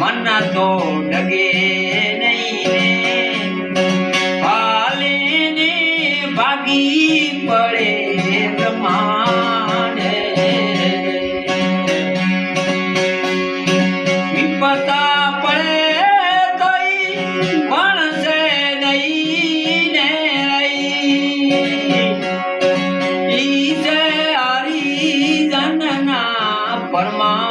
મન તો ડગે નહીં હાલીને ભાગી પડે પ્રમાણે વિપતા પડે પણ છે નહીં ઈ છે હરિજનના પરમા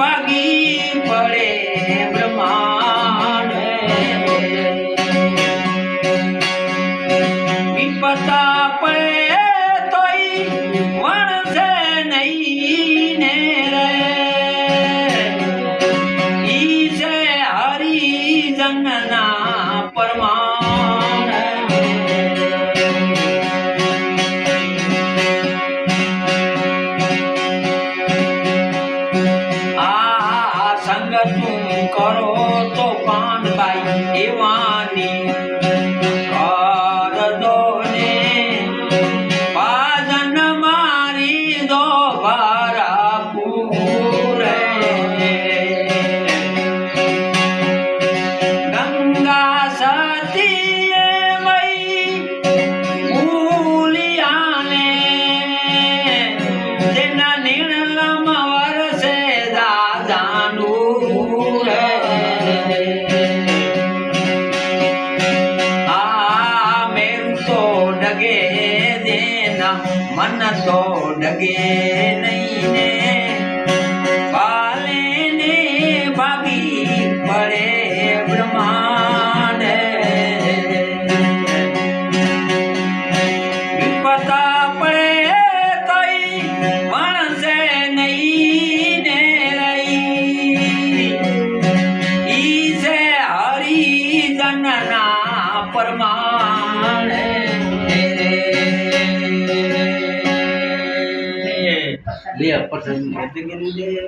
ભાગી પડે money. મન તો ડગે નહીં ને પાલે ને ભાગી પડે બ્રહ્માંડે. વિપતા પડે તઈ વણસે નહીં ને રહી. ઈ Dia pesan ngedengerin dia.